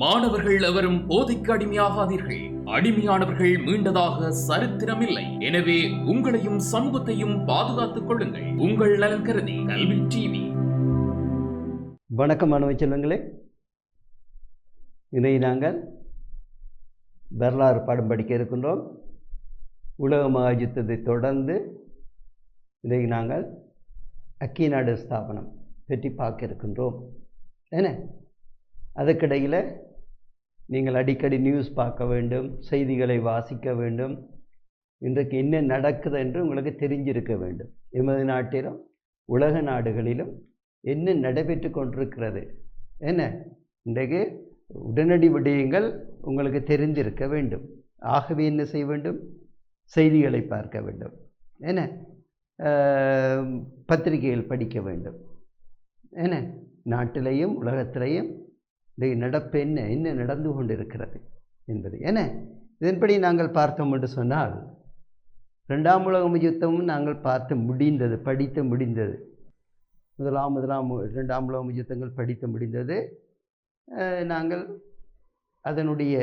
மாணவர்கள் எவரும் போதைக்கு அடிமையாகாதீர்கள். அடிமையானவர்கள் மீண்டதாக சரித்திரமில்லை. எனவே உங்களையும் சமூகத்தையும் பாதுகாத்துக் கொள்ளுங்கள். உங்கள் நலன் கருதி கல்வி டிவி. வணக்கம் மாணவ செல்வங்களே. இதை நாங்கள் வரலாறு பாடம் படிக்க இருக்கின்றோம். உலக மகாயுத்தத்தை தொடர்ந்து இதை நாங்கள் அக்கி நாடு ஸ்தாபனம் பற்றி பார்க்க இருக்கின்றோம். என்ன? அதுக்கிடையில் நீங்கள் அடிக்கடி நியூஸ் பார்க்க வேண்டும் செய்திகளை வாசிக்க வேண்டும். இன்றைக்கு என்ன நடக்குது என்று உங்களுக்கு தெரிஞ்சிருக்க வேண்டும். எமது நாட்டிலும் உலக நாடுகளிலும் என்ன நடைபெற்று கொண்டிருக்கிறது என்ன இன்றைக்கு உடனடி விடயங்கள் உங்களுக்கு தெரிந்திருக்க வேண்டும். ஆகவே என்ன செய்ய வேண்டும்? செய்திகளை பார்க்க வேண்டும் என்ன பத்திரிகைகள் படிக்க வேண்டும் என்ன நாட்டிலையும் உலகத்திலையும் இந்த நடப்பு என்ன? என்ன நடந்து கொண்டிருக்கிறது என்பது. என்ன? இதன்படி நாங்கள் பார்த்தோம் என்று சொன்னால் ரெண்டாம் உலக யுத்தமும் நாங்கள் பார்த்து முடிந்தது படித்து முடிந்தது. முதலாம் முதலாம் ரெண்டாம் உலக யுத்தங்கள் படித்து முடிந்தது. நாங்கள் அதனுடைய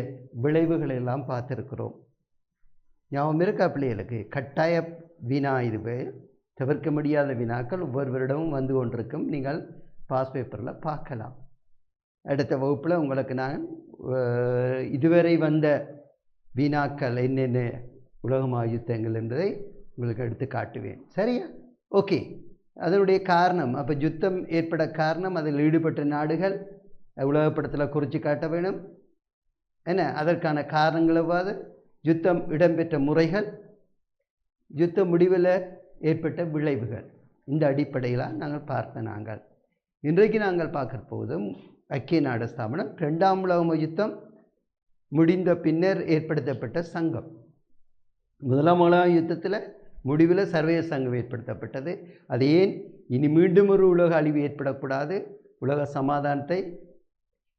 விளைவுகளை எல்லாம் பார்த்துருக்கிறோம். ஞாபகம் இருக்கா பிள்ளைகளுக்கு? கட்டாய வினா இதுவே. தவிர்க்க முடியாத வினாக்கள் ஒவ்வொரு வருடமும் வந்து கொண்டிருக்கும். நீங்கள் பாஸ் பேப்பரில் பார்க்கலாம். அடுத்த வகுப்பில் உங்களுக்கு நான் இதுவரை வந்த வீணாக்கள் என்னென்ன உலகமாக யுத்தங்கள் என்பதை உங்களுக்கு எடுத்து காட்டுவேன். சரியா? ஓகே. அதனுடைய காரணம் அப்போ யுத்தம் ஏற்பட காரணம் அதில் ஈடுபட்ட நாடுகள் உலகப்படத்தில் குறித்து காட்ட வேணும் என்ன? அதற்கான காரணங்களவாது யுத்தம் இடம்பெற்ற முறைகள் யுத்த முடிவில் ஏற்பட்ட விளைவுகள். இந்த அடிப்படையில் நாங்கள் பார்த்த நாங்கள். இன்றைக்கு நாங்கள் பார்க்க போதும் ஐக்கிய நாடு ஸ்தாபனம். ரெண்டாம் உலக யுத்தம் முடிந்த பின்னர் ஏற்படுத்தப்பட்ட சங்கம். முதலாம் உலக யுத்தத்தில் முடிவில் சர்வதேச சங்கம் ஏற்படுத்தப்பட்டது. அது ஏன்? இனி மீண்டும் ஒரு உலக அழிவு ஏற்படக்கூடாது. உலக சமாதானத்தை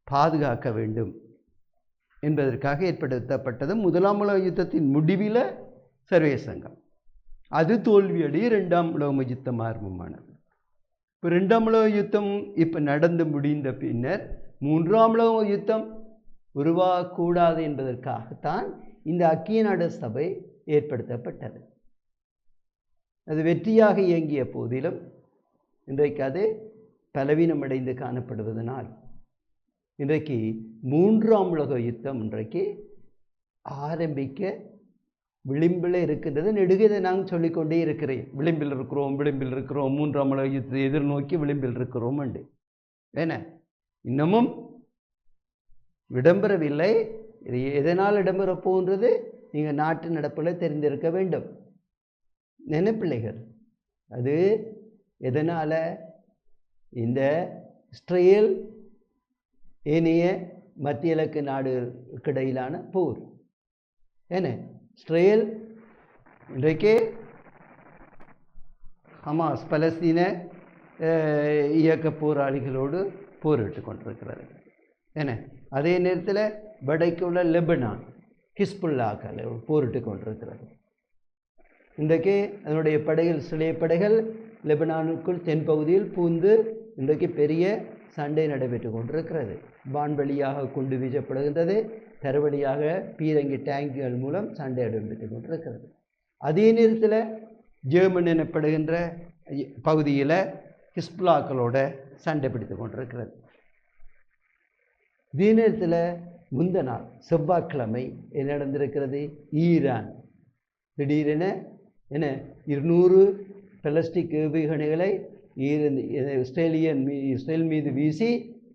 பாதுகாக்க வேண்டும் என்பதற்காக ஏற்படுத்தப்பட்டது முதலாம் உலக யுத்தத்தின் முடிவில் சர்வதேச சங்கம். அது தோல்வியடைய ரெண்டாம் உலக யுத்தம் ஆரம்பமானது. இப்போ ரெண்டாம் உலக யுத்தம் இப்போ நடந்து முடிந்த பின்னர் மூன்றாம் உலக யுத்தம் உருவாகக்கூடாது என்பதற்காகத்தான் இந்த அக்கிய நாடு சபை ஏற்படுத்தப்பட்டது. அது வெற்றியாக இயங்கிய போதிலும் இன்றைக்கு அது பலவீனமடைந்து காணப்படுவதனால் இன்றைக்கு மூன்றாம் உலக யுத்தம் இன்றைக்கு ஆரம்பிக்க விளிம்பில் இருக்கின்றது. நெடுகதை நாங்கள் சொல்லிக்கொண்டே இருக்கிறேன். விளிம்பில் இருக்கிறோம் விளிம்பில் இருக்கிறோம் மூன்றாம் உலகத்தை எதிர்நோக்கி விளிம்பில் இருக்கிறோம் உண்டு என்ன? இன்னமும் விடம்பெறவில்லை இது எதனால் இடம்பெறப் போகின்றது? நீங்கள் நாட்டு நடப்பில் தெரிந்திருக்க வேண்டும். நினைப்பிள்ளைகள் அது எதனால்? இந்த இஸ்ரேல் ஏனைய மத்திய இலக்கு நாடுகளுக்கு இடையிலான போர். என்ன? இஸ்ரேல் இன்றைக்கு ஹமாஸ் பலஸ்தீன இயக்க போராளிகளோடு போரிட்டு கொண்டிருக்கிறது. என்ன? அதே நேரத்தில் வடக்கு உள்ள லெபனான் ஹிஸ்புல்லாக்கள் போரிட்டு கொண்டிருக்கிறது. இன்றைக்கு அதனுடைய படைகள் சிலைய படைகள் லெபனானுக்குள் தென்பகுதியில் பூந்து இன்றைக்கு பெரிய சண்டை நடைபெற்று கொண்டிருக்கிறது. வான்வெளியாக குண்டு வீசப்படுகின்றது. தரவழியாக பீரங்கி டேங்குகள் மூலம் சண்டை இடம்பெற்று கொண்டிருக்கிறது. அதே நேரத்தில் ஜெர்மன் எனப்படுகின்ற பகுதியில் ஹிஸ்புல்லாக்களோட சண்டை பிடித்து கொண்டிருக்கிறது. இதே நேரத்தில் முந்த நாள் செவ்வாய்க்கிழமை என்ன நடந்திருக்கிறது? ஈரான். திடீரென என்ன? இருநூறு பிளாஸ்டிக் ஏவுகணைகளை ஈரன் இஸ்ரேலியன் மீ இஸ்ரேல் மீது வீசி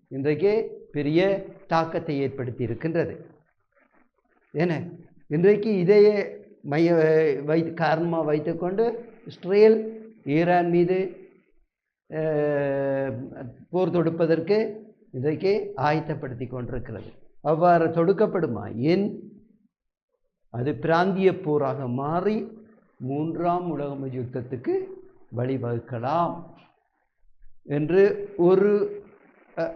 இன்றைக்கு பெரிய தாக்கத்தை ஏற்படுத்தி இருக்கின்றது. என்ன இன்றைக்கு இதையே மைய வை காரணமாக வைத்துக்கொண்டு இஸ்ரேல் ஈரான் மீது போர் தொடுப்பதற்கு இன்றைக்கு ஆயத்தப்படுத்தி கொண்டிருக்கிறது அவ்வாறு தொடுக்கப்படுமா ஏன் அது பிராந்திய போராக மாறி மூன்றாம் உலக யுத்தத்துக்கு வழிவகுக்கலாம் என்று ஒரு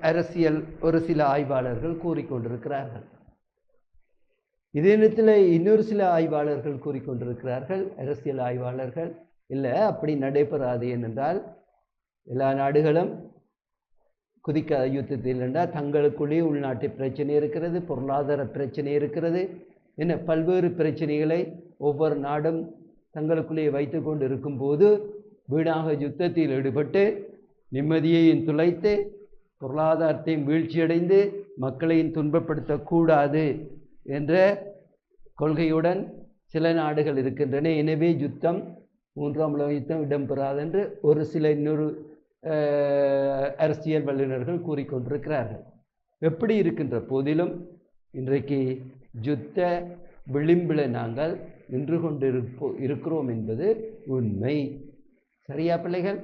அரசியல் ஒரு சில ஆய்வாளர்கள் கூறிக்கொண்டிருக்கிறார்கள் இதே நேரத்தில் இன்னொரு சில ஆய்வாளர்கள் கூறிக்கொண்டிருக்கிறார்கள். அரசியல் ஆய்வாளர்கள். இல்லை அப்படி நடைபெறாது ஏனென்றால் எல்லா நாடுகளும் குதிக்காத யுத்தத்தில் என்றால் தங்களுக்குள்ளேயே உள்நாட்டு பிரச்சனை இருக்கிறது பொருளாதார பிரச்சனை இருக்கிறது. என்ன பல்வேறு பிரச்சனைகளை ஒவ்வொரு நாடும் தங்களுக்குள்ளேயே வைத்து கொண்டு இருக்கும்போது வீணாக யுத்தத்தில் ஈடுபட்டு நிம்மதியையும் துளைத்து பொருளாதாரத்தையும் வீழ்ச்சியடைந்து மக்களையும் துன்பப்படுத்தக்கூடாது. என்ற கொள்கையுடன் சில நாடுகள் இருக்கின்றன. எனவே யுத்தம் மூன்றாம் உலக யுத்தம் இடம்பெறாது என்று ஒரு சில இன்னொரு அரசியல் வல்லுநர்கள் கூறிக்கொண்டிருக்கிறார்கள். எப்படி இருக்கின்ற போதிலும் இன்றைக்கு யுத்த விளிம்பில் நாங்கள் நின்று கொண்டு இருப்போ இருக்கிறோம் என்பது உண்மை. சரியா பிள்ளைகள்?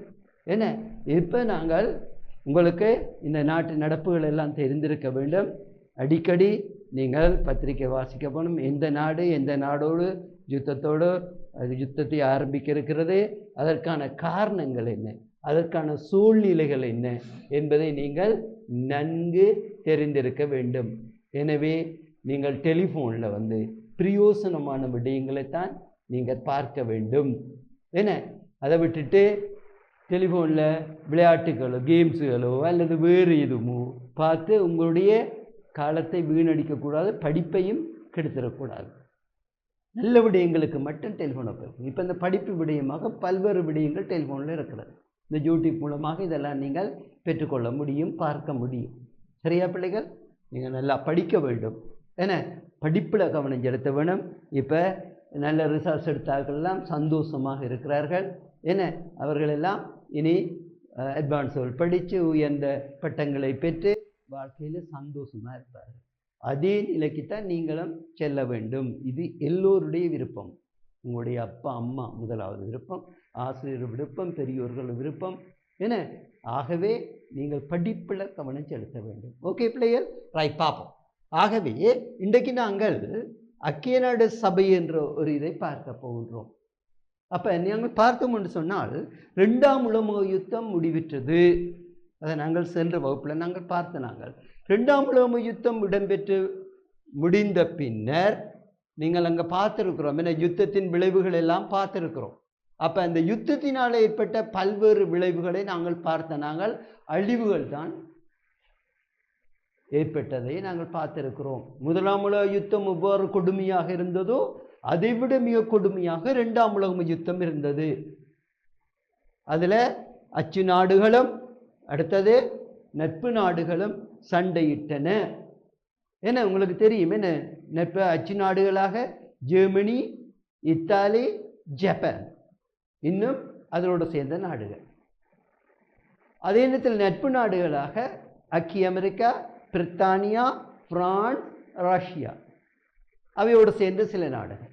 என்ன? இப்போ நாங்கள் உங்களுக்கு இந்த நாட்டு நடப்புகள் எல்லாம் தெரிந்திருக்க வேண்டும். அடிக்கடி நீங்கள் பத்திரிக்கை வாசிக்க போகணும் எந்த நாடு எந்த நாடோடு யுத்தத்தோடு அது யுத்தத்தை ஆரம்பிக்க இருக்கிறது. அதற்கான காரணங்கள் என்ன? அதற்கான சூழ்நிலைகள் என்ன? என்பதை நீங்கள் நன்கு தெரிந்திருக்க வேண்டும். எனவே நீங்கள் டெலிஃபோனில் வந்து பிரயோசனமான விடயங்களைத்தான் நீங்கள் பார்க்க வேண்டும். என்ன? அதை விட்டுட்டு டெலிஃபோனில் விளையாட்டுகளோ கேம்ஸுகளோ அல்லது வேறு எதுவுமோ பார்த்து உங்களுடைய காலத்தை வீணடிக்கக்கூடாது படிப்பையும் கெடுத்துடக்கூடாது. நல்ல விடயங்களுக்கு மட்டும் டெலிஃபோனை போகும் இப்போ இந்த படிப்பு விடயமாக பல்வேறு விடயங்கள் டெலிஃபோனில் இருக்கிறது. இந்த யூடியூப் மூலமாக இதெல்லாம் நீங்கள் பெற்றுக்கொள்ள முடியும் பார்க்க முடியும். சரியா பிள்ளைகள்? நீங்கள் நல்லா படிக்க வேண்டும். ஏன்னா படிப்பில் கவனம் செலுத்த வேணும். இப்போ நல்ல ரிசல்ட்ஸ் எடுத்தார்கள்லாம் சந்தோஷமாக இருக்கிறார்கள். ஏன்னா அவர்களெல்லாம் இனி அட்வான்ஸ் படித்து உயர்ந்த பட்டங்களை பெற்று வாழ்க்கையில் சந்தோஷமாக இருப்பார். அதே நிலைக்கு தான் நீங்களும் செல்ல வேண்டும். இது எல்லோருடைய விருப்பம். உங்களுடைய அப்பா அம்மா முதலாவது விருப்பம். ஆசிரியர் விருப்பம் பெரியோர்கள் விருப்பம் என்ன ஆகவே நீங்கள் படிப்பில் கவனம் செலுத்த வேண்டும். ஓகே பிள்ளையர் ரைட் பார்ப்போம் ஆகவே இன்றைக்கு நாங்கள் அக்கியநாடு சபை என்ற ஒரு இதை பார்க்க போகின்றோம். அப்போ நாங்கள் பார்த்தோம் என்று சொன்னால் ரெண்டாம் உலக யுத்தம் முடிவிட்டது அதை நாங்கள் சென்ற வகுப்பில் நாங்கள் பார்த்த நாங்கள் ரெண்டாம் உலக யுத்தம் இடம்பெற்று முடிந்த பின்னர் நீங்கள் அங்கே பார்த்துருக்குறோம். ஏன்னா யுத்தத்தின் விளைவுகள் எல்லாம் பார்த்துருக்குறோம். அப்போ அந்த யுத்தத்தினால் ஏற்பட்ட பல்வேறு விளைவுகளை நாங்கள் பார்த்த நாங்கள் அழிவுகள் தான் ஏற்பட்டதை நாங்கள் பார்த்திருக்கிறோம். முதலாம் உலக யுத்தம் எவ்வாறு கொடுமையாக இருந்ததோ அதைவிட மிக கொடுமையாக ரெண்டாம் உலக யுத்தம் இருந்தது. அதில் அச்சு நாடுகளும் அடுத்தது நட்பு நாடுகளும் சண்டையிட்டன. என்ன உங்களுக்கு தெரியும்? என்ன? நட்பு அச்சு நாடுகளாக ஜெர்மனி இத்தாலி ஜப்பான். இன்னும் அதனோடு சேர்ந்த நாடுகள். அதே நேரத்தில் நட்பு நாடுகளாக அக்கி அமெரிக்கா பிரித்தானியா பிரான்ஸ் ரஷ்யா. அவையோடு சேர்ந்த சில நாடுகள்.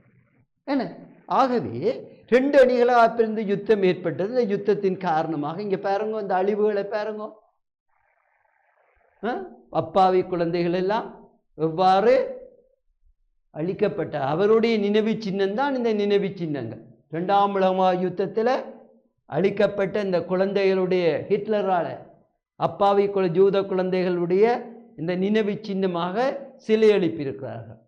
என்ன? ஆகவே ரெண்டு அணிகளாக பிரிந்து யுத்தம் ஏற்பட்டது. இந்த யுத்தத்தின் காரணமாக இங்கே பாருங்க இந்த அழிவுகளை பாருங்க. அப்பாவி குழந்தைகள் எல்லாம் எவ்வாறு அழிக்கப்பட்ட அவருடைய நினைவு சின்னம் தான் இந்த நினைவு சின்னங்கள். ரெண்டாம் உலக யுத்தத்தில் அழிக்கப்பட்ட இந்த குழந்தைகளுடைய ஹிட்லரால் அப்பாவி குல ஜூத குழந்தைகளுடைய இந்த நினைவு சின்னமாக சிலை எழுப்பியிருக்கிறார்கள்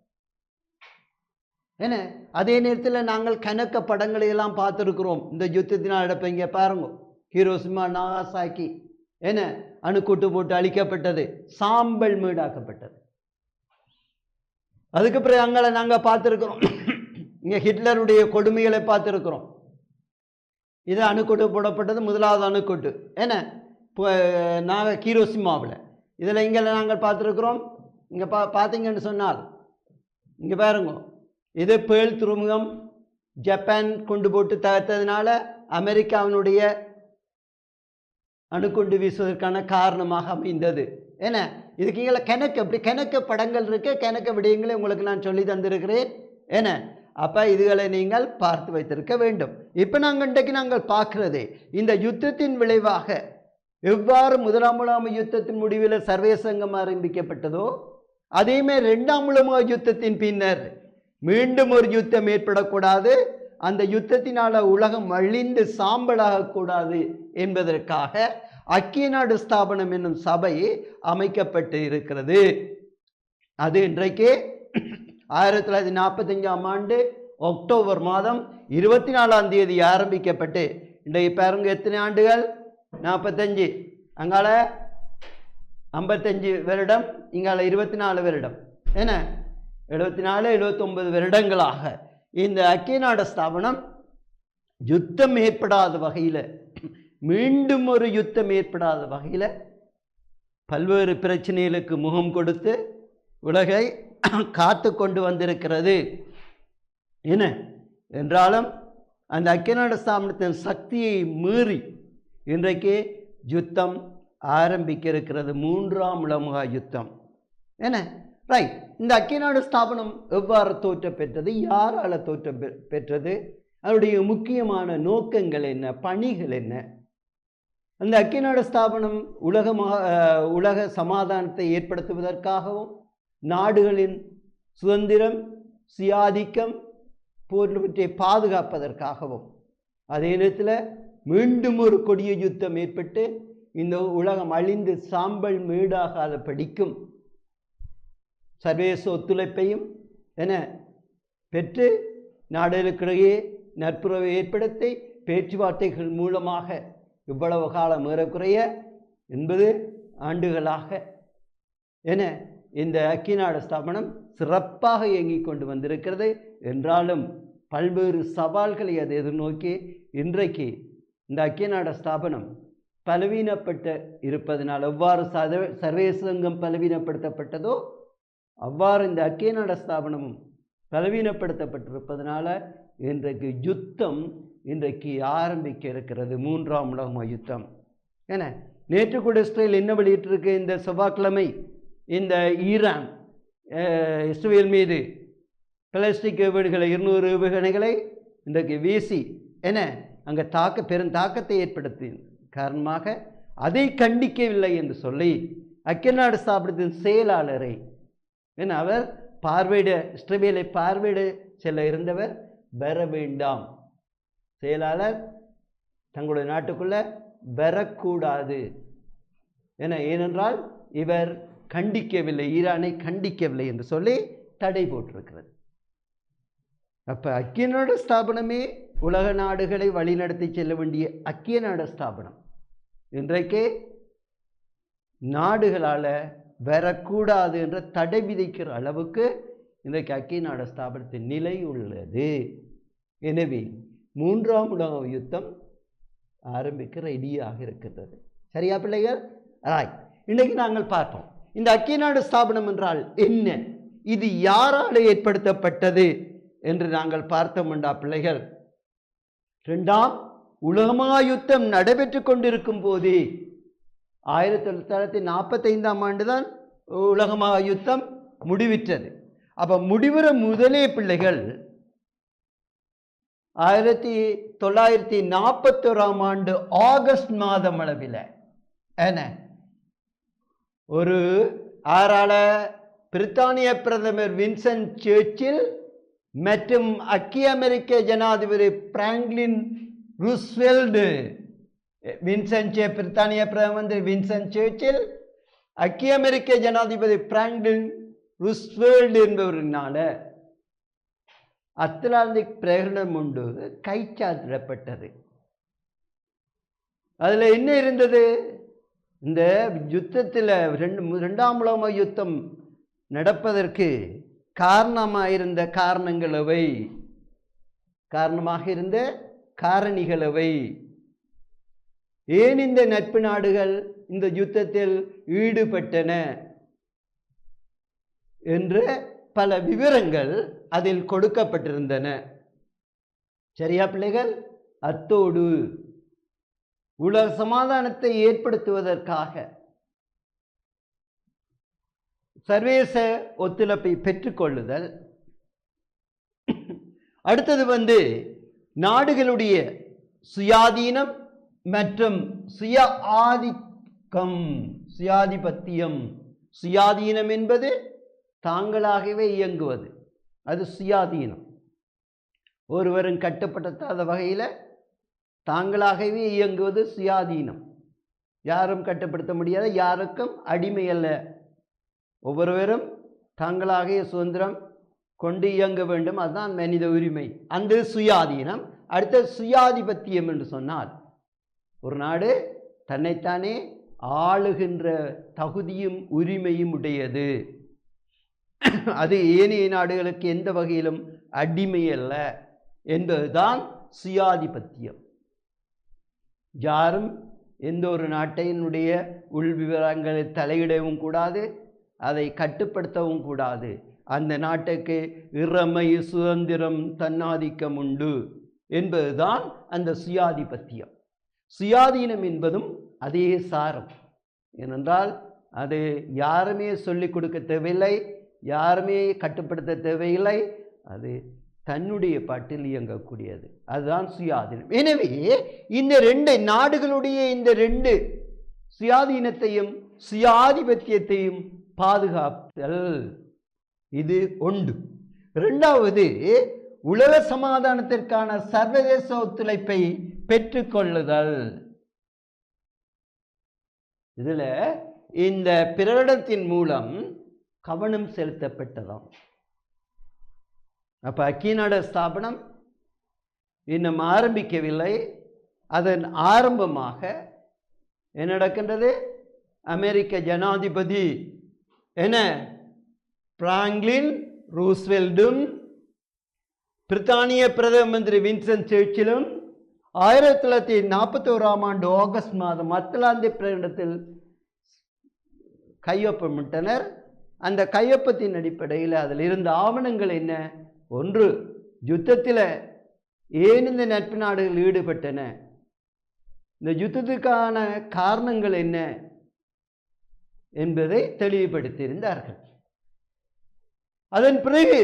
என்ன? அதே நேரத்தில் நாங்கள் கணக்க படங்களை எல்லாம் பார்த்துருக்குறோம். இந்த யுத்தத்தினால் நடப்ப இங்கே பாருங்க. ஹீரோசிமா நாகாசாக்கி என்ன? அணுக்கூட்டு போட்டு அழிக்கப்பட்டது. சாம்பல் மீடாக்கப்பட்டது. அதுக்கு பிறகு நாங்கள் பார்த்துருக்குறோம். இங்கே ஹிட்லருடைய கொடுமைகளை பார்த்துருக்குறோம். இது அணுக்கூட்டு போடப்பட்டது முதலாவது அணுக்கூட்டு. என்ன? இப்போ நாங்கள் ஹீரோசிமாவில். இதில் இங்கே நாங்கள் பார்த்துருக்குறோம். இங்கே பா பார்த்தீங்கன்னு சொன்னால் இங்கே பாருங்க. இது பேல் துறைமுகம் ஜப்பான் கொண்டு போட்டு தகர்த்ததுனால அமெரிக்காவினுடைய அணுகுண்டு வீசுவதற்கான காரணமாக அமைந்தது. என்ன? இதுக்கு இங்கே கணக்கு அப்படி கணக்கு படங்கள் இருக்கு கணக்கு விடயங்களை உங்களுக்கு நான் சொல்லி தந்திருக்கிறேன். என்ன? அப்போ இதுகளை நீங்கள் பார்த்து வைத்திருக்க வேண்டும். இப்போ நாங்கள் இன்றைக்கு நாங்கள் பார்க்குறது இந்த யுத்தத்தின் விளைவாக எவ்வாறு முதலாம் உலக யுத்தத்தின் முடிவில் சர்வசங்கம் ஆரம்பிக்கப்பட்டதோ அதேமாதிரி ரெண்டாம் உலக யுத்தத்தின் பின்னர் மீண்டும் ஒரு யுத்தம் ஏற்படக்கூடாது. அந்த யுத்தத்தினால உலகம் அழிந்து சாம்பலாகக்கூடாது என்பதற்காக ஐக்கிய நாடு ஸ்தாபனம் என்னும் சபை அமைக்கப்பட்டு இருக்கிறது. அது இன்றைக்கு ஆயிரத்தி தொள்ளாயிரத்தி நாற்பத்தஞ்சாம் ஆண்டு அக்டோபர் மாதம் இருபத்தி நாலாம் தேதி ஆரம்பிக்கப்பட்டு. இன்றைக்கு பாருங்க எத்தனை ஆண்டுகள்? நாற்பத்தஞ்சு. அங்கால ஐம்பத்தஞ்சு வருடம் இங்கால இருபத்தி நாலு வருடம். என்ன? எழுபத்தி நாலு எழுபத்தொம்பது வருடங்களாக இந்த அக்கியநாட ஸ்தாபனம் யுத்தம் ஏற்படாத வகையில் மீண்டும் ஒரு யுத்தம் ஏற்படாத வகையில் பல்வேறு பிரச்சனைகளுக்கு முகம் கொடுத்து உலகை காத்து கொண்டு வந்திருக்கிறது. என்ன? என்றாலும் அந்த அக்கிநாட ஸ்தாபனத்தின் சக்தியை மீறி இன்றைக்கு யுத்தம் ஆரம்பிக்க இருக்கிறது. மூன்றாம் உலமுக யுத்தம். என்ன? ரைட் இந்த அக்கிநாடு ஸ்தாபனம் எவ்வாறு தோற்ற பெற்றது யாரால் தோற்ற பெற்றது? அதனுடைய முக்கியமான நோக்கங்கள் என்ன? பணிகள் என்ன? அந்த அக்கிநாடு ஸ்தாபனம் உலக உலக சமாதானத்தை ஏற்படுத்துவதற்காகவும் நாடுகளின் சுதந்திரம் சுயாதிக்கம் போன்றவற்றை பாதுகாப்பதற்காகவும். அதே நேரத்தில் மீண்டும் ஒரு கொடிய யுத்தம் ஏற்பட்டு இந்த உலகம் அழிந்து சாம்பல் மேடாகாத படிக்கும் சர்வதேச ஒத்துழைப்பையும் என பெற்று நாடுகளுக்கிடையே நட்புறவை ஏற்படுத்தி பேச்சுவார்த்தைகள் மூலமாக இவ்வளவு காலம் ஏறக்குறைய என்பது ஆண்டுகளாக என இந்த அக்கிநாடு ஸ்தாபனம் சிறப்பாக இயங்கிக் கொண்டு வந்திருக்கிறது. என்றாலும் பல்வேறு சவால்களை அது எதிர்நோக்கி இன்றைக்கு இந்த அக்கியநாட ஸ்தாபனம் பலவீனப்பட்டு இருப்பதனால் எவ்வாறு சத சர்வதேச சங்கம் பலவீனப்படுத்தப்பட்டதோ அவ்வாறு இந்த அக்கியநாட ஸ்தாபனமும் பலவீனப்படுத்தப்பட்டிருப்பதனால இன்றைக்கு யுத்தம் இன்றைக்கு ஆரம்பிக்க இருக்கிறது. மூன்றாம் உலக யுத்தம். என்ன நேற்று கூட இஸ்ரேல் என்ன வெளியிட்டிருக்கு? இந்த செவ்வாய்க்கிழமை இந்த ஈரான் இஸ்ரேல் மீது பிளாஸ்டிக் வீடுகளை இருநூறு ஏவுகணைகளை இன்றைக்கு வீசி என்ன அங்கே தாக்க பெரும் தாக்கத்தை ஏற்படுத்தி காரணமாக அதை கண்டிக்கவில்லை என்று சொல்லி அக்கியநாடு ஸ்தாபனத்தின் செயலாளரை ஏன்னா அவர் பார்வையிட இஸ்ரவேலை பார்வையிட செல்ல இருந்தவர் வர வேண்டாம். செயலாளர் தங்களுடைய நாட்டுக்குள்ள வரக்கூடாது என ஏனென்றால் இவர் கண்டிக்கவில்லை ஈரானை கண்டிக்கவில்லை என்று சொல்லி தடை போட்டிருக்கிறது. அப்போ அக்கிய நாடு ஸ்தாபனமே உலக நாடுகளை வழிநடத்தி செல்ல வேண்டிய அக்கிய நாடு ஸ்தாபனம். இன்றைக்கு நாடுகளால் வரக்கூடாது என்ற தடை விதிக்கிற அளவுக்கு இன்றைக்கு அக்கிய ஸ்தாபனத்தின் நிலை உள்ளது. எனவே மூன்றாம் உலக யுத்தம் ஆரம்பிக்க ரெடியாக இருக்கின்றது. சரியா பிள்ளைகள்? ராய் இன்னைக்கு நாங்கள் பார்த்தோம். இந்த அக்கிய நாடு ஸ்தாபனம் என்றால் என்ன? இது யாரால் ஏற்படுத்தப்பட்டது என்று நாங்கள் பார்த்தோம்டா பிள்ளைகள்? ரெண்டாம் உலகமா யுத்தம் நடைபெற்று கொண்டிருக்கும் போதே ஆயிரத்தி தொள்ளாயிரத்தி நாற்பத்தைந்தாம் ஆண்டு தான் உலகமாக யுத்தம் முடிவிற்றது. அப்போ முடிவுற முதலே பிள்ளைகள் ஆயிரத்தி தொள்ளாயிரத்தி நாற்பத்தோராம் ஆண்டு ஆகஸ்ட் மாதம் அளவில் என்ன? ஒரு ஆறால பிரித்தானிய பிரதமர் வின்சென்ட் சேர்ச்சில் மற்றும் அக்கிய அமெரிக்க ஜனாதிபதி பிராங்க்லின் ரூஸ்வெல்டு வின்சென்ட் சே பிரித்தானிய பிரதம மந்திரி வின்சென்ட் சேர்ச்சில் அக்கிய அமெரிக்க ஜனாதிபதி பிராங்க்லின் ருஸ்வேல்டு என்பவரினால அத்லாந்திக் பிரகடனம் உண்டு. கைச்சாத்திடப்பட்டது. அதில் என்ன இருந்தது? இந்த யுத்தத்தில் ரெண்டு ரெண்டாம் உலக யுத்தம் நடப்பதற்கு காரணமாக இருந்த காரணங்களவை. காரணமாக இருந்த காரணிகளவை. ஏன் இந்த நட்பு நாடுகள் இந்த யுத்தத்தில் ஈடுபட்டன? என்ற பல விவரங்கள் அதில் கொடுக்கப்பட்டிருந்தன. சரியா பிள்ளைகள்? அத்தோடு உலக சமாதானத்தை ஏற்படுத்துவதற்காக சர்வேச ஒத்துழைப்பை பெற்றுக்கொள்ளுதல். அடுத்தது வந்து நாடுகளுடைய சுயாதீனம் மற்றும் சுய ஆதிக்கம் சுயாதிபத்தியம். சுயாதீனம் என்பது தாங்களாகவே இயங்குவது. அது சுயாதீனம். ஒருவரும் கட்டுப்படுத்தாத வகையில் தாங்களாகவே இயங்குவது சுயாதீனம். யாரும் கட்டுப்படுத்த முடியாத யாருக்கும் அடிமை அல்ல. ஒவ்வொருவரும் தாங்களாகவே சுதந்திரம் கொண்டு இயங்க வேண்டும். அதுதான் மனித உரிமை. அந்த சுயாதீனம். அடுத்த சுயாதிபத்தியம் என்று சொன்னால் ஒரு நாடு தன்னைத்தானே ஆளுகின்ற தகுதியும் உரிமையும் உடையது. அது ஏனைய நாடுகளுக்கு எந்த வகையிலும் அடிமை அல்ல என்பதுதான் சுயாதிபத்தியம். யாரும் எந்த ஒரு நாட்டினுடைய உள் விவரங்களை தலையிடவும் கூடாது அதை கட்டுப்படுத்தவும் கூடாது. அந்த நாட்டுக்கு இறமை சுதந்திரம் தன்னாதிக்கம் உண்டு என்பதுதான் அந்த சுயாதிபத்தியம். சுயாதீனம் என்பதும் அதே சாரம். ஏனென்றால் அது யாருமே சொல்லிக் கொடுக்க தேவையில்லை யாருமே கட்டுப்படுத்த தேவையில்லை அது தன்னுடைய பாட்டில் இயங்கக்கூடியது. அதுதான் சுயாதீனம். எனவே இந்த ரெண்டு நாடுகளுடைய இந்த ரெண்டு சுயாதீனத்தையும் சுயாதிபத்தியத்தையும் பாதுகாத்தல் இது ஒன்று. ரெண்டாவது உலக சமாதானத்திற்கான சர்வதேச ஒத்துழைப்பை பெற்றுக்கொள்ளுதல். இதில் இந்த பிரகடனத்தின் மூலம் கவனம் செலுத்தப்பட்டதாம். அப்போ அக்கீநாட ஸ்தாபனம் இன்னும் ஆரம்பிக்கவில்லை. அதன் ஆரம்பமாக என்ன நடக்கின்றது? அமெரிக்க ஜனாதிபதி என்ன பிராங்க்லின் ரூஸ்வெல்டும் பிரித்தானிய பிரதம மந்திரி வின்சென்ட் சர்ச்சிலும் ஆயிரத்தி தொள்ளாயிரத்தி நாற்பத்தி ஓராம் ஆண்டு ஆகஸ்ட் மாதம் அத்தலாந்தி பிரகடனத்தில் கையொப்பமிட்டனர். அந்த கையொப்பத்தின் அடிப்படையில் அதில் இருந்த ஆவணங்கள் என்ன? ஒன்று யுத்தத்தில் ஏன் இந்த நட்பு நாடுகள் ஈடுபட்டன? இந்த யுத்தத்துக்கான காரணங்கள் என்ன? என்பதை தெளிவுபடுத்தியிருந்தார்கள். அதன் பிறகு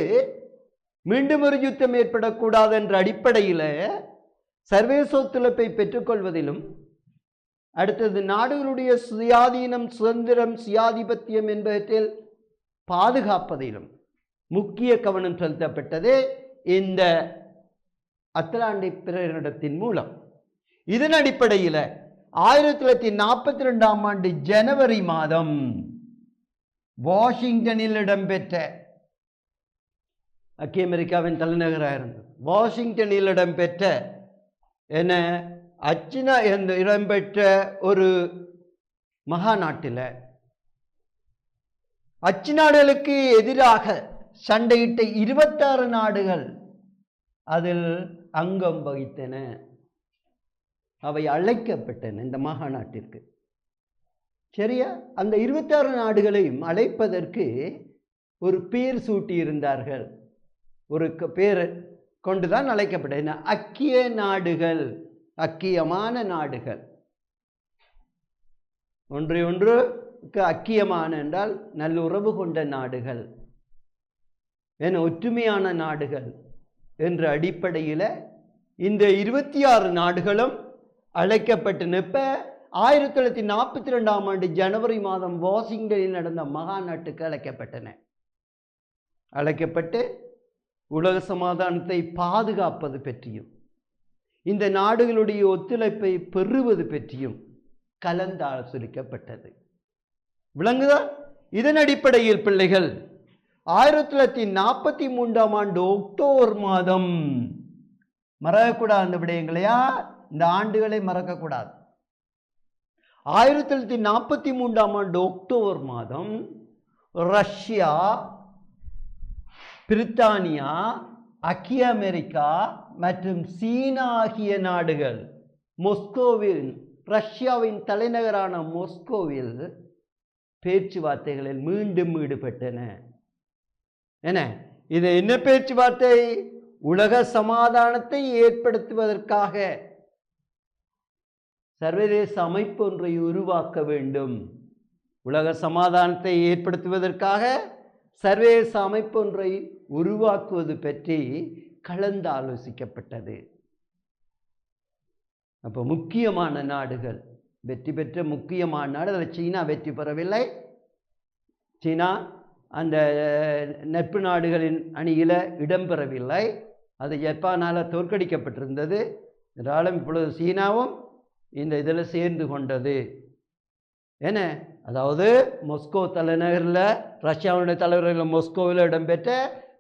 மீண்டும் ஒரு யுத்தம் ஏற்படக்கூடாது என்ற அடிப்படையில் சர்வேச ஒத்துழைப்பை பெற்றுக்கொள்வதிலும் அடுத்தது நாடுகளுடைய சுயாதீனம் சுதந்திரம் சுயாதிபத்தியம் என்பவற்றில் பாதுகாப்பதிலும் முக்கிய கவனம் செலுத்தப்பட்டது இந்த அத்தலாண்டி பிரகடனத்தின் மூலம். இதன் அடிப்படையில் ஆயிரத்தி தொள்ளாயிரத்தி நாற்பத்தி ரெண்டாம் ஆண்டு ஜனவரி மாதம் வாஷிங்டனில் இடம்பெற்ற அக்கி அமெரிக்காவின் தலைநகராக இருந்தது. வாஷிங்டனில் இடம்பெற்ற என்ன அச்சினா என்ற இடம்பெற்ற ஒரு மகாநாட்டில் அச்சு நாடுகளுக்கு எதிராக சண்டையிட்ட இருபத்தாறு நாடுகள் அதில் அங்கம் வகித்தன. அவை அழைக்கப்பட்டன இந்த மகாநாட்டிற்கு. சரியா? அந்த இருபத்தாறு நாடுகளையும் அழைப்பதற்கு ஒரு பேர் சூட்டியிருந்தார்கள். ஒரு க- பேர் கொண்டுதான் அழைக்கப்பட்டது. அக்கிய நாடுகள் அக்கியமான நாடுகள். ஒன்றை ஒன்றுக்கு அக்கியமான என்றால் நல்லுறவு கொண்ட நாடுகள். என ஒற்றுமையான நாடுகள் என்ற அடிப்படையில் இந்த இருபத்தி ஆறு நாடுகளும் அழைக்கப்பட்டு நிற்ப ஆயிரத்தி தொள்ளாயிரத்தி நாற்பத்தி ரெண்டாம் ஆண்டு ஜனவரி மாதம் வாஷிங்டனில் நடந்த மகாநாட்டுக்கு அழைக்கப்பட்டன. அழைக்கப்பட்டு உலக சமாதானத்தை பாதுகாப்பது பற்றியும் இந்த நாடுகளுடைய ஒத்துழைப்பை பெறுவது பற்றியும் கலந்தாலோசிக்கப்பட்டது. விளங்குதா? இதன் அடிப்படையில் பிள்ளைகள் ஆயிரத்தி தொள்ளாயிரத்தி நாற்பத்தி மூன்றாம் ஆண்டு அக்டோபர் மாதம் மறக்கக்கூடாது அந்த விடயங்களையா இந்த ஆண்டுகளை மறக்கக்கூடாது. ஆயிரத்தி தொள்ளாயிரத்தி நாற்பத்தி மூன்றாம் ஆண்டு அக்டோபர் மாதம் ரஷ்யா பிரித்தானியா ஐக்கிய அமெரிக்கா மற்றும் சீனா ஆகிய நாடுகள். மொஸ்கோவில் ரஷ்யாவின் தலைநகரான மொஸ்கோவில் பேச்சுவார்த்தைகளில் மீண்டும் ஈடுபட்டன. என்ன இது என்ன பேச்சுவார்த்தை? உலக சமாதானத்தை ஏற்படுத்துவதற்காக. சர்வதேச அமைப்பு ஒன்றை உருவாக்க வேண்டும். உலக சமாதானத்தை ஏற்படுத்துவதற்காக சர்வதேச அமைப்பு ஒன்றை உருவாக்குவது பற்றி கலந்து ஆலோசிக்கப்பட்டது. அப்போ முக்கியமான நாடுகள் வெற்றி பெற்ற முக்கியமான நாடு அதில் சீனா வெற்றி பெறவில்லை. சீனா அந்த நட்பு நாடுகளின் அணியில் இடம்பெறவில்லை அது ஜப்பானால் தோற்கடிக்கப்பட்டிருந்தது. என்றாலும் இப்பொழுது சீனாவும் இந்த இதில் சேர்ந்து கொண்டது. என்ன? அதாவது மொஸ்கோ தலைநகரில் ரஷ்யாவுடைய தலைவர்கள் மொஸ்கோவில் இடம்பெற்ற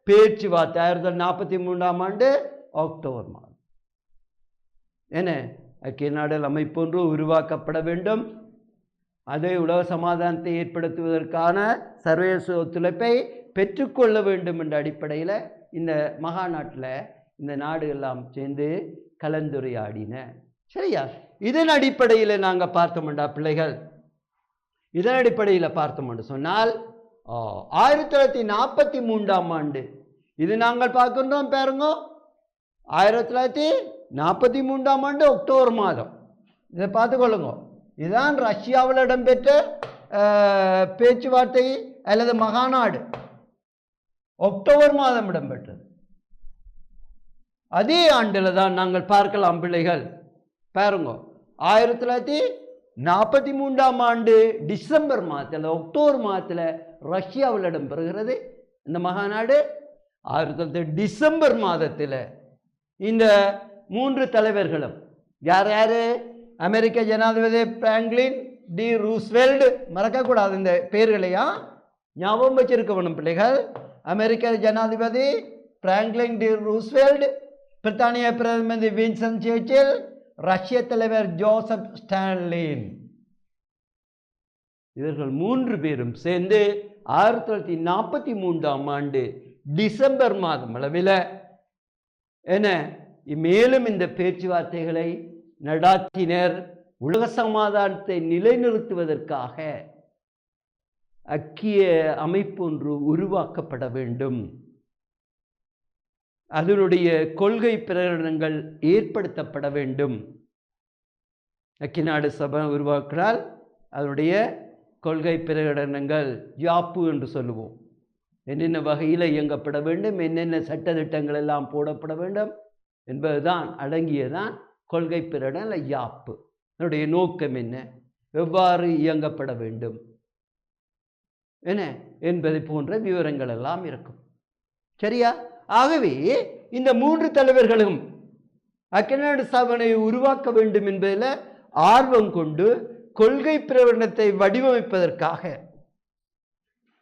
பேச்சுவார்த்தை ஆயிரத்தி தொள்ளாயிரத்தி நாற்பத்தி மூன்றாம் ஆண்டு அக்டோபர் மாதம். என்ன? ஐக்கிய நாடுகள் அமைப்பொன்று உருவாக்கப்பட வேண்டும். அதே உலக சமாதானத்தை ஏற்படுத்துவதற்கான சர்வதேச ஒத்துழைப்பை பெற்றுக்கொள்ள வேண்டும் என்ற அடிப்படையில் இந்த மகாநாட்டில் இந்த நாடு எல்லாம் சேர்ந்து கலந்துரையாடின. சரியா? இதன் அடிப்படையில் நாங்கள் பார்த்தோம்டா பிள்ளைகள் இதன் அடிப்படையில் பார்த்தோம்னு சொன்னால் ஆயிரத்தி தொள்ளாயிரத்தி நாற்பத்தி மூன்றாம் ஆண்டு. இது நாங்கள் பார்க்கின்றோம் பாருங்க. ஆயிரத்தி தொள்ளாயிரத்தி நாற்பத்தி மூன்றாம் ஆண்டு அக்டோபர் மாதம். இதை பார்த்துக்கொள்ளுங்க இதுதான் ரஷ்யாவில் இடம்பெற்ற பேச்சுவார்த்தை அல்லது மகாநாடு. அக்டோபர் மாதம் இடம்பெற்றது. அதே ஆண்டில் தான் நாங்கள் பார்க்கலாம் பிள்ளைகள். பாருங்க. ஆயிரத்தி தொள்ளாயிரத்தி நாற்பத்தி மூன்றாம் ஆண்டு டிசம்பர் மாதத்தில் அக்டோபர் மாதத்தில் ரஷ்யாவில் இடம்பெறுகிறது. இந்த மகாநாடு ஆயிரத்தி தொள்ளாயிரத்தி டிசம்பர் மாதத்தில் இந்த மூன்று தலைவர்களும் யார் யார்? அமெரிக்க ஜனாதிபதி பிராங்க்லின் டி ரூஸ்வெல்ட் மறக்கக்கூடாது இந்த பேர்களையா? ஞாபகம் வச்சிருக்க வேணும் பிள்ளைகள். அமெரிக்க ஜனாதிபதி பிராங்க்லின் டி ரூஸ்வெல்ட் பிரித்தானிய பிரதமர் வின்சன் சேர்ச்சில் ரஷ்ய தலைவர் ஜோசப் ஸ்டான்லின் இவர்கள் மூன்று பேரும் சேர்ந்து ஆயிரத்தி தொள்ளாயிரத்தி நாற்பத்தி மூன்றாம் ஆண்டு டிசம்பர் மாதம் அளவில் என மேலும் இந்த பேச்சுவார்த்தைகளை நடாத்தினர். உலக சமாதானத்தை நிலைநிறுத்துவதற்காக அக்கிய அமைப்பு ஒன்று உருவாக்கப்பட வேண்டும். அதனுடைய கொள்கை பிரகடனங்கள் ஏற்படுத்தப்பட வேண்டும். அக்கிநாடு சபை உருவாக்கினால் அதனுடைய கொள்கை பிரகடனங்கள் யாப்பு என்று சொல்லுவோம். என்னென்ன வகையில் இயங்கப்பட வேண்டும் என்னென்ன சட்டத்திட்டங்கள் எல்லாம் போடப்பட வேண்டும் என்பதுதான் அடங்கியதான் கொள்கை பிரகடன யாப்பு. அதனுடைய நோக்கம் என்ன? எவ்வாறு இயங்கப்பட வேண்டும்? என்ன? என்பதை போன்ற விவரங்கள் எல்லாம் இருக்கும். சரியா? ஆகவே இந்த மூன்று தலைவர்களும் அக்கநாடு ஸ்தாபனை உருவாக்க வேண்டும் என்பதில் ஆர்வம் கொண்டு கொள்கை பிரகடனத்தை வடிவமைப்பதற்காக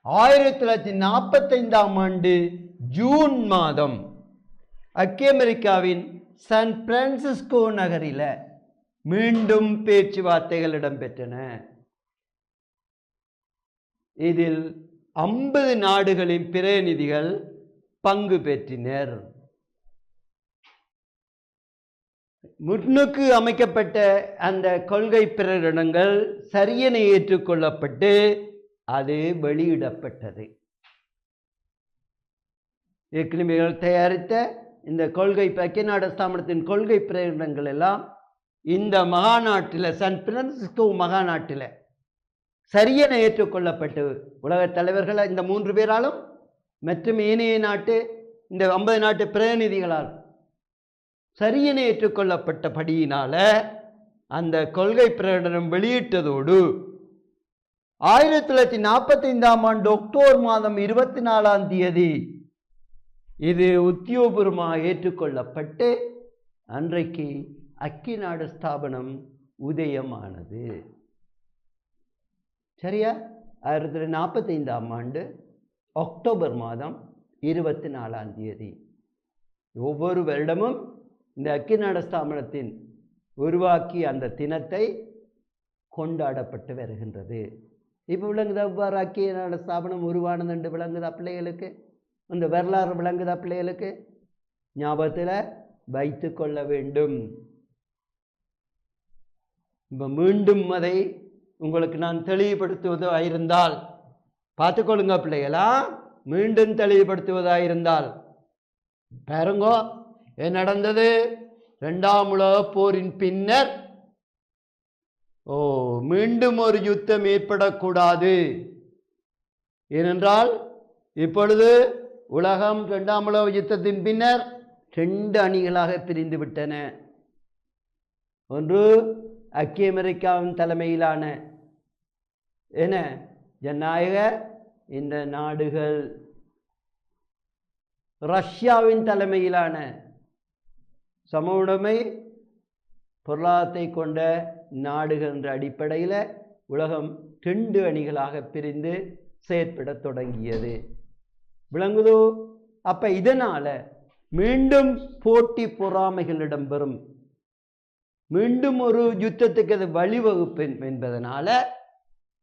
ஆயிரத்தி தொள்ளாயிரத்தி நாற்பத்தைந்தாம் ஆண்டு ஜூன் மாதம் ஐக்கிய அமெரிக்காவின் சான் பிரான்சிஸ்கோ நகரில் மீண்டும் பேச்சுவார்த்தைகள் இடம்பெற்றன. இதில் ஐம்பது நாடுகளின் பிரதிநிதிகள் பங்கு பெற்றினர் முன்னுக்கு அமைக்கப்பட்ட அந்த கொள்கை பிரகடனங்கள் சரியென ஏற்றுக்கொள்ளப்பட்டு அது வெளியிடப்பட்டது. ஏற்கனவே தயாரித்த இந்த கொள்கை ஐக்கியநாடு ஸ்தாபனத்தின் கொள்கை பிரகடனங்கள் எல்லாம் இந்த மகாநாட்டில் சான் பிரான்சிஸ்கோ மகாநாட்டில் சரியென ஏற்றுக்கொள்ளப்பட்டு உலகத் தலைவர்கள் இந்த மூன்று பேராலும் மற்றும் ஏனைய நாட்டு இந்த ஐம்பது நாட்டு பிரதிநிதிகளால் சரியென ஏற்றுக்கொள்ளப்பட்டபடியினால அந்த கொள்கை பிரகடனம் வெளியிட்டதோடு ஆயிரத்தி தொள்ளாயிரத்தி நாற்பத்தைந்தாம் ஆண்டு அக்டோபர் மாதம் இருபத்தி நாலாம் தேதி இது உத்தியோகபூர்வமாக ஏற்றுக்கொள்ளப்பட்டு அன்றைக்கு அக்கி நாடு ஸ்தாபனம் உதயமானது. சரியா? ஆயிரத்தி தொள்ளாயிரத்தி நாற்பத்தைந்தாம் ஆண்டு அக்டோபர் மாதம் இருபத்தி நாலாம் தேதி. ஒவ்வொரு வருடமும் இந்த அக்கிநாட ஸ்தாபனத்தின் உருவாக்கி அந்த தினத்தை கொண்டாடப்பட்டு வருகின்றது. இப்போ விளங்குதா இவ்வாறு அக்கிய ஸ்தாபனம் உருவானது என்று விளங்குதா பிள்ளைகளுக்கு? அந்த வரலாறு விளங்குதா பிள்ளைகளுக்கு? ஞாபகத்தில் வைத்து கொள்ள வேண்டும். இப்போ மீண்டும் அதை உங்களுக்கு நான் தெளிவுபடுத்துவதாக இருந்தால் பார்த்துக்கொள்ளுங்க பிள்ளைகளாம் மீண்டும் தெளிவுபடுத்துவதாக இருந்தால் பாருங்கோ என்ன நடந்தது. ரெண்டாம் உலக போரின் பின்னர். ஓ மீண்டும் ஒரு யுத்தம் ஏற்படக்கூடாது. ஏனென்றால் இப்பொழுது உலகம் ரெண்டாம் உலக யுத்தத்தின் பின்னர் ரெண்டு அணிகளாக பிரிந்து விட்டன. ஒன்று ஐக்கிய அமெரிக்காவின் தலைமையிலான என்ன? ஜனநாயக இந்த நாடுகள் ரஷ்யாவின் தலைமையிலான சம உடைமை பொருளாதாரத்தை கொண்ட நாடுகள் என்ற அடிப்படையில் உலகம் ரெண்டு அணிகளாக பிரிந்து செயற்படத் தொடங்கியது. விளங்குதோ? அப்போ இதனால் மீண்டும் போட்டி பொறாமைகள் இடம்பெறும். மீண்டும் ஒரு யுத்தத்துக்கு அது வழிவகுப்பு என்பதனால்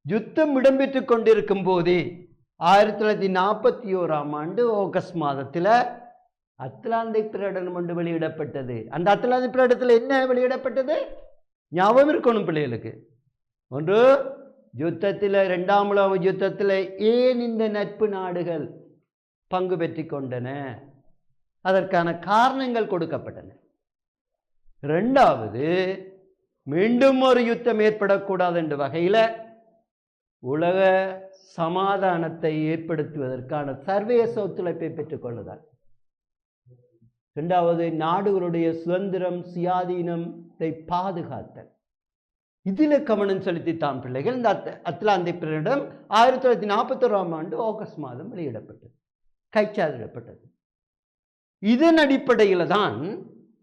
யுத்தம் இடம்பெற்று கொண்டிருக்கும் போதே ஆயிரத்தி தொள்ளாயிரத்தி நாற்பத்தி ஓராம் ஆண்டு ஆகஸ்ட் மாதத்தில் அத்லாந்திக் பிரகடனம் ஒன்று வெளியிடப்பட்டது. அந்த அத்லாந்திக் பிரகடனத்தில் என்ன வெளியிடப்பட்டது? ஞாபகம் இருக்கணும் பிள்ளைகளுக்கு. ஒன்று யுத்தத்தில் ரெண்டாம் உலக யுத்தத்தில் ஏன் இந்த நட்பு நாடுகள் பங்கு பெற்றி கொண்டன? அதற்கான காரணங்கள் கொடுக்கப்பட்டன. ரெண்டாவது மீண்டும் ஒரு யுத்தம் ஏற்படக்கூடாது என்ற வகையில் உலக சமாதானத்தை ஏற்படுத்துவதற்கான சர்வதேச ஒத்துழைப்பை பெற்றுக்கொள்ளுதல். இரண்டாவது நாடுகளுடைய சுதந்திரம் சுயாதீனத்தை பாதுகாத்தல். இதில் கவனம் செலுத்தித்தான் பிள்ளைகள். இந்த அத் அத்லாந்திக் பிரகடனம் ஆயிரத்தி தொள்ளாயிரத்தி நாற்பத்தோராம் ஆண்டு ஆகஸ்ட் மாதம் வெளியிடப்பட்டது. கைச்சாதிடப்பட்டது இதன் அடிப்படையில் தான்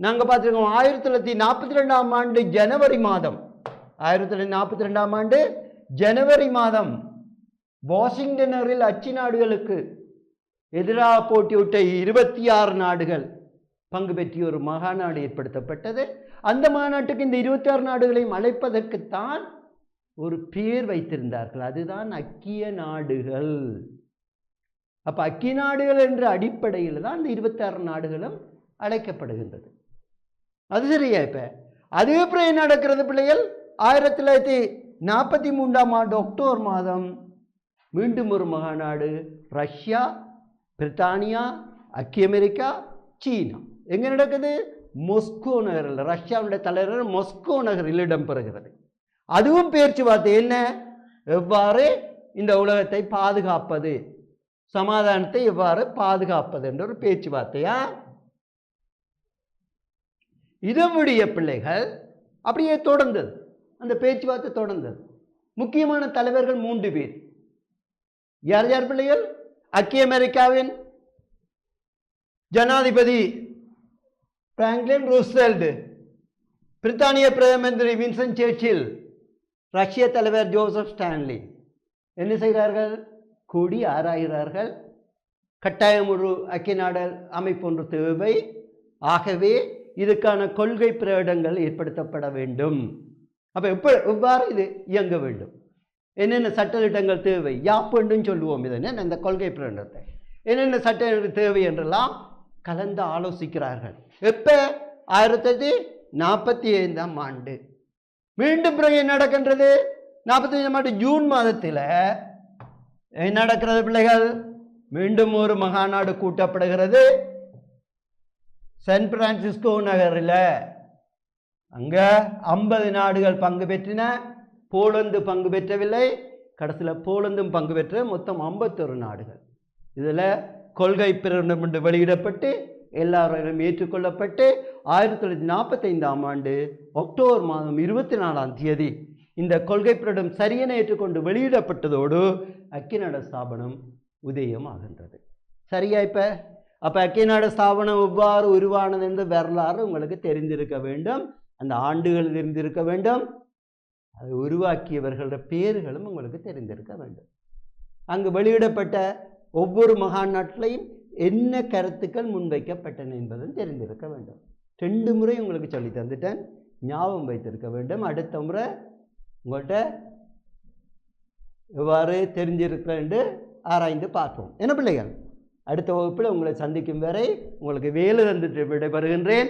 நாங்கள் பார்த்துருக்கோம் ஆயிரத்தி தொள்ளாயிரத்தி நாற்பத்தி ரெண்டாம் ஆண்டு ஜனவரி மாதம். ஆயிரத்தி தொள்ளாயிரத்தி நாற்பத்தி ரெண்டாம் ஆண்டு ஜனவரி மாதம் வாஷிங்டனரில் அச்சு நாடுகளுக்கு எதிராக போட்டியிட்ட இருபத்தி ஆறு நாடுகள் பங்கு பெற்றிய ஒரு மகாநாடு ஏற்படுத்தப்பட்டது. அந்த மாநாட்டுக்கு இந்த இருபத்தி ஆறு நாடுகளையும் அழைப்பதற்குத்தான் ஒரு பேர் வைத்திருந்தார்கள். அதுதான் அக்கிய நாடுகள். அப்போ அக்கிய நாடுகள் என்ற அடிப்படையில் தான் இந்த இருபத்தாறு நாடுகளும் அழைக்கப்படுகின்றது. அது சரியா இப்போ? அதுக்கப்புறம் என்ன நடக்கிறது பிள்ளைகள்? ஆயிரத்தி தொள்ளாயிரத்தி நாற்பத்தி மூன்றாம் ஆண்டு அக்டோபர் மாதம் மீண்டும் ஒரு மகாநாடு ரஷ்யா பிரித்தானியா ஐக்கிய அமெரிக்கா சீனா. எங்கே நடக்குது? மொஸ்கோ நகரில். ரஷ்யாவுடைய தலைவர் மொஸ்கோ நகரில் இடம்பெறுகிறது. அதுவும் பேச்சுவார்த்தை என்ன? எவ்வாறு இந்த உலகத்தை பாதுகாப்பது? சமாதானத்தை எவ்வாறு பாதுகாப்பது என்ற ஒரு பேச்சுவார்த்தையா? இதனுடைய பிள்ளைகள் அப்படியே தொடர்ந்தது. அந்த பேச்சுவார்த்தை தொடர்ந்தது. முக்கியமான தலைவர்கள் மூன்று பேர். யார் யார் பிள்ளைகள்? ஐக்கிய அமெரிக்காவின் ஜனாதிபதி பிராங்க்லின் ரூஸ்வெல்டு பிரித்தானிய பிரதம மந்திரி வின்சன் சேர்ச்சில் ரஷ்ய தலைவர் ஜோசப் ஸ்டான்லி. என்ன செய்கிறார்கள்? கூடி ஆராய்கிறார்கள். கட்டாயம் ஒரு ஐக்கிய நாடல் அமைப்பு ஒன்று தேவை. ஆகவே இதுக்கான கொள்கை பிரகடங்கள் ஏற்படுத்தப்பட வேண்டும். அப்போ எப்போ எவ்வாறு இது இயங்க வேண்டும்? என்னென்ன சட்டத்திட்டங்கள் தேவை? யாப்புன்னு சொல்லுவோம் இதனை இந்த கொள்கை பிரகடனத்தை. என்னென்ன சட்ட தேவை என்றெல்லாம் கலந்து ஆலோசிக்கிறார்கள். எப்போ? ஆயிரத்தி தொள்ளாயிரத்தி நாற்பத்தி ஐந்தாம் ஆண்டு. மீண்டும் பிறகு என்ன நடக்கின்றது? நாற்பத்தி ஐந்தாம் ஆண்டு ஜூன் மாதத்தில் என்ன நடக்கிறது பிள்ளைகள்? மீண்டும் ஒரு மகாநாடு கூட்டப்படுகிறது. சான் பிரான்சிஸ்கோ நகரில் அங்கே ஐம்பது நாடுகள் பங்கு பெற்றின போலந்து பங்கு பெற்றவில்லை. கடைசியில் போலந்தும் பங்கு பெற்ற மொத்தம் ஐம்பத்தொரு நாடுகள். இதில் கொள்கை பிரகடனம் என்று வெளியிடப்பட்டு எல்லாரும் ஏற்றுக்கொள்ளப்பட்டு ஆயிரத்தி தொள்ளாயிரத்தி நாற்பத்தைந்தாம் ஆண்டு அக்டோபர் மாதம் இருபத்தி நாலாம் தேதி இந்த கொள்கை பிரகடனம் சரியென ஏற்றுக்கொண்டு வெளியிடப்பட்டதோடு அக்கிநாட ஸ்தாபனம் உதயம் ஆகின்றது சரியா இப்போ? அப்போ அக்கிநாட ஸ்தாபனம் எவ்வாறு உருவானது என்று வரலாறு உங்களுக்கு தெரிந்திருக்க வேண்டும். அந்த ஆண்டுகள் தெரிந்திருக்க வேண்டும். அதை உருவாக்கியவர்களோட பேர்களும் உங்களுக்கு தெரிந்திருக்க வேண்டும். அங்கு வெளியிடப்பட்ட ஒவ்வொரு மகாநாட்டிலையும் என்ன கருத்துக்கள் முன்வைக்கப்பட்டன என்பதும் தெரிந்திருக்க வேண்டும். ரெண்டு முறை உங்களுக்கு சொல்லி தந்துட்டேன். ஞாபகம் வைத்திருக்க வேண்டும். அடுத்த முறை உங்கள்கிட்ட எவ்வாறு தெரிஞ்சிருக்க என்று ஆராய்ந்து பார்ப்போம். என்ன பிள்ளைகள்? அடுத்த வகுப்பில் உங்களை சந்திக்கும் வரை உங்களுக்கு வேலை தந்துட்டு விடைபெறுகின்றேன்.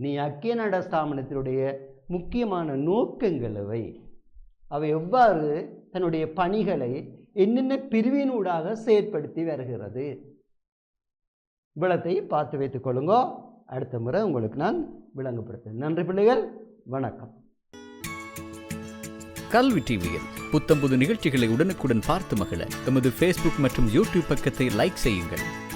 நீ அக்கியநாட ஸ்தாபனத்தினுடைய முக்கியமான நோக்கங்கள் அவை. அவை எவ்வாறு தன்னுடைய பணிகளை என்னென்ன பிரிவினூடாக செயற்படுத்தி வருகிறது. விளத்தை பார்த்து வைத்துக் கொள்ளுங்கோ. அடுத்த முறை உங்களுக்கு நான் விளங்கப்படுத்தேன் நன்றி பிள்ளைகள். வணக்கம். கல்வி டிவியில் புத்தம்புது நிகழ்ச்சிகளை உடனுக்குடன் பார்த்து மகிழ எமது ஃபேஸ்புக் மற்றும் யூடியூப் பக்கத்தை லைக் செய்யுங்கள்.